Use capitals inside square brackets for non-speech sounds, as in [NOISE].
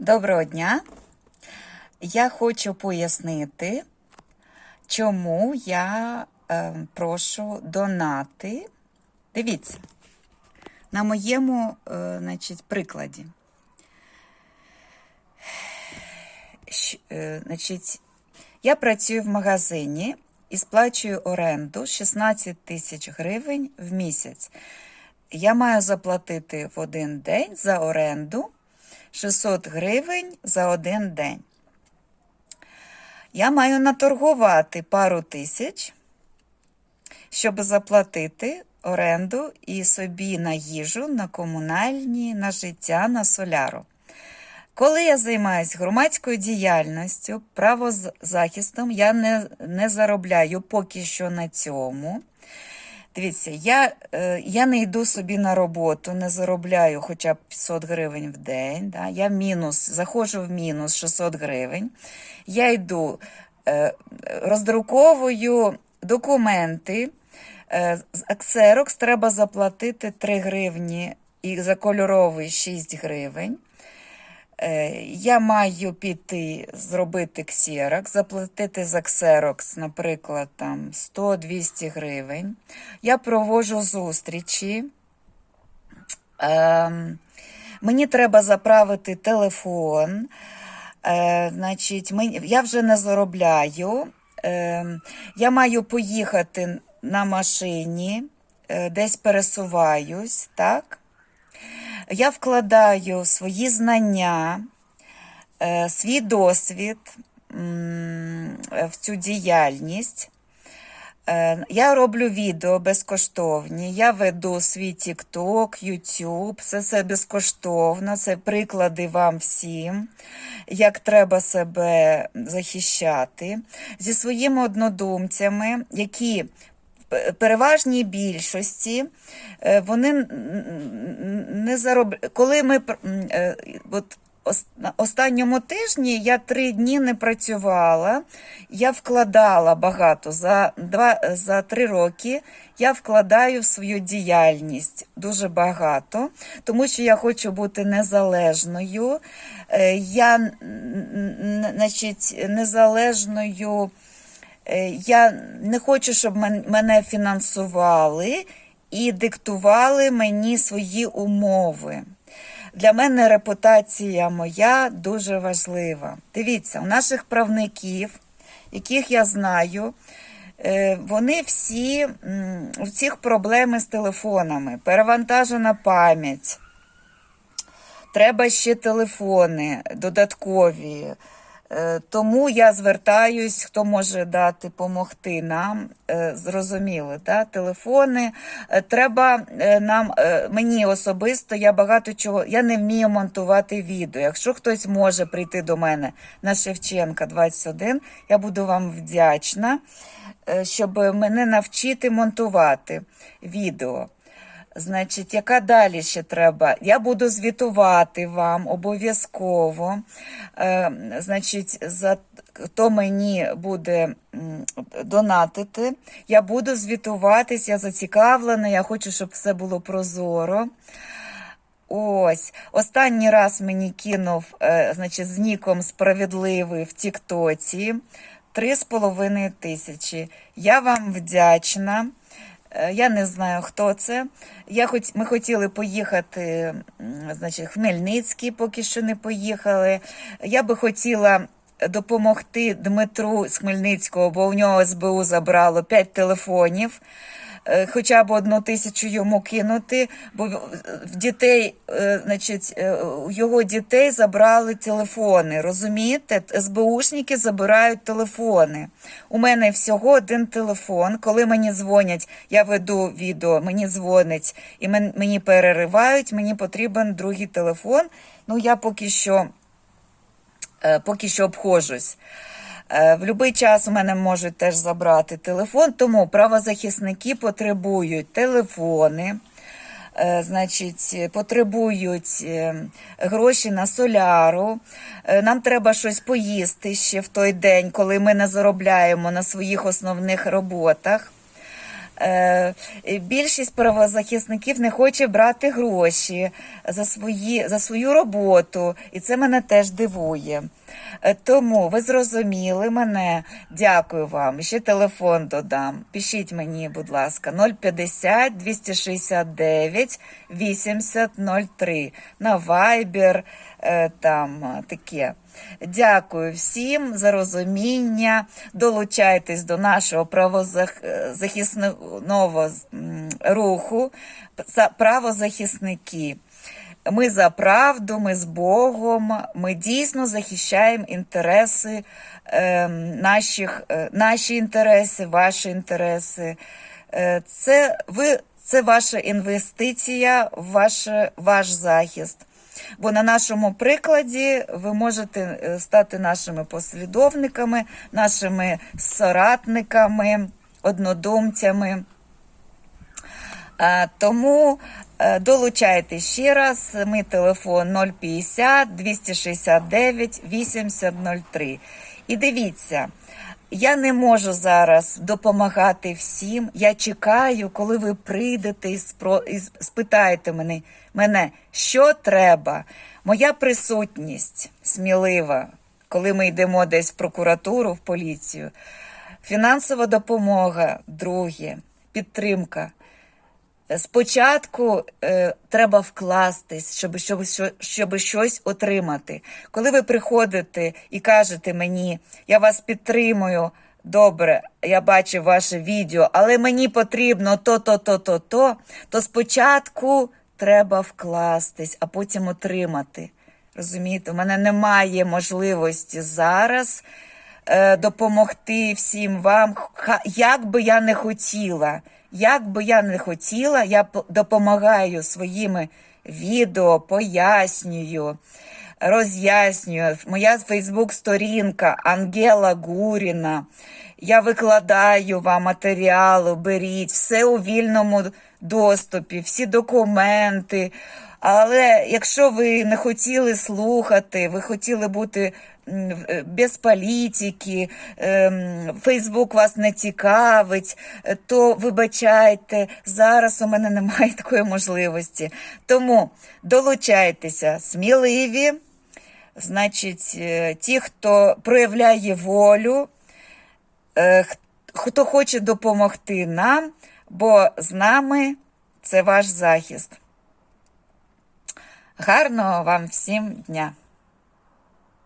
Доброго дня. Я хочу пояснити, чому я е, прошу донати. Дивіться, на моєму е, значить, прикладі. Щ- е, значить, я працюю в магазині і сплачую оренду 16 тисяч гривень в місяць. Я маю заплатити в один день за оренду 600 гривень за один день. Я маю наторгувати пару тисяч, щоб заплатити оренду і собі на їжу, на комунальні, на життя, на соляру. Коли я займаюся громадською діяльністю, правозахистом, я не, не заробляю поки що на цьому. Дивіться, я, е, я не йду собі на роботу, не заробляю хоча б 500 гривень в день. Да? Я мінус, заходжу в мінус 600 гривень. Я йду, е, роздруковую документи. Xerox треба заплатити 3 гривні і за кольоровий 6 гривень. Е, Я маю піти зробити ксерокс, заплатити за ксерокс, наприклад, там 100-200 гривень. Я проводжу зустрічі. Ем, Мені треба заправити телефон. Е, значить, мені- я вже не заробляю. Ем, я маю поїхати на машині, е, десь пересуваюсь, так? Я вкладаю свої знання, е, свій досвід в цю діяльність. Е, Я роблю відео безкоштовні, я веду свій TikTok, YouTube, це все безкоштовно, це приклади вам всім, як треба себе захищати зі своїми однодумцями, які переважній більшості е, вони не заробляють. Коли ми е, от останньому тижні я три дні не працювала, я вкладала багато. За, два, за три роки я вкладаю в свою діяльність дуже багато, тому що я хочу бути незалежною. Е, Я значить, незалежною. Е, Я не хочу, щоб мене фінансували і диктували мені свої умови. Для мене репутація моя дуже важлива. Дивіться, у наших правників, яких я знаю, е, вони всі у всіх проблеми з телефонами, перевантажена пам'ять. Треба ще телефони додаткові. Е, Тому я звертаюсь, хто може дати допомогти нам. Е, Зрозуміли, да? телефони. Е, Треба нам, мені особисто, я багато чого, я не вмію монтувати відео. Якщо хтось може прийти до мене на Шевченка 21, я буду вам вдячна, щоб мене навчити монтувати відео. Значить, яка далі ще треба? Я буду звітувати вам обов'язково. Е, значить, за хто мені буде донатити, я буду звітуватись, я зацікавлена, я хочу, щоб все було прозоро. Ось, останній раз мені кинув, е, значить, з ніком справедливий в Тіктоці. Три з половиною тисячі. Я вам вдячна. Е, Я не знаю, хто це. Я хоч, ми хотіли поїхати, значить, Хмельницький, поки що не поїхали. Я би хотіла допомогти Дмитру з Хмельницького, бо у нього СБУ забрало 5 телефонів. Е, Хоча б одну тисячу йому кинути, бо в- дітей, е, значить, е, його дітей забрали телефони. Розумієте? СБУшники забирають телефони. У мене всього один телефон. Коли мені дзвонять, я веду відео, мені дзвонять і мені переривають. Мені потрібен другий телефон. Ну я поки що, поки що обходжусь. Е, В будь-який час у мене можуть теж забрати телефон, тому правозахисники потребують телефони, е, значить, потребують е, гроші на соляру. Е, Нам треба щось поїсти ще в той день, коли ми не заробляємо на своїх основних роботах. Е, Більшість правозахисників не хоче брати гроші за, свої, за свою роботу, і це мене теж дивує. Е, Тому ви зрозуміли мене. Дякую вам. Ще телефон додам. Пишіть мені, будь ласка, 050 269 8003 на Viber, е, там е, таке. Дякую всім за розуміння. Долучайтесь до нашого правозахисного руху правозахисники. Ми за правду, ми з Богом, ми дійсно захищаємо інтереси е, наших, е, наші інтереси, ваші інтереси. Е, це, ви, це ваша інвестиція ваш, ваш захист. Бо на нашому прикладі ви можете е, стати нашими послідовниками, нашими соратниками, однодумцями. Тому е, долучайте ще раз. Мій телефон 050 269 8003. І дивіться, я не можу зараз допомагати всім. Я чекаю, коли ви прийдете і, спитаєте мене, мене, що треба. Моя присутність смілива, коли ми йдемо десь в прокуратуру, в поліцію. Фінансова допомога, друге, підтримка. Спочатку е, треба вкластись, щоб, щоб, щоб щось отримати. Коли ви приходите і кажете мені, я вас підтримую, добре, я бачив ваше відео, але мені потрібно то, то, то, то, то, спочатку треба вкластись, а потім отримати. Розумієте, у мене немає можливості зараз допомогти всім вам, як би я не хотіла. Як би я не хотіла, я допомагаю своїми відео, пояснюю, роз'яснюю. Моя Фейсбук-сторінка Ангела Гуріна. Я викладаю вам матеріали, беріть, все у вільному доступі, всі документи. Але якщо ви не хотіли слухати, ви хотіли бути е, без політики, Фейсбук вас не цікавить, е, то вибачайте, зараз у мене немає [LAUGHS] такої можливості. Тому долучайтеся, сміливі, значить, е, ті, хто проявляє волю, е, хто хоче допомогти нам, бо з нами це ваш захист. Гарного вам всім дня!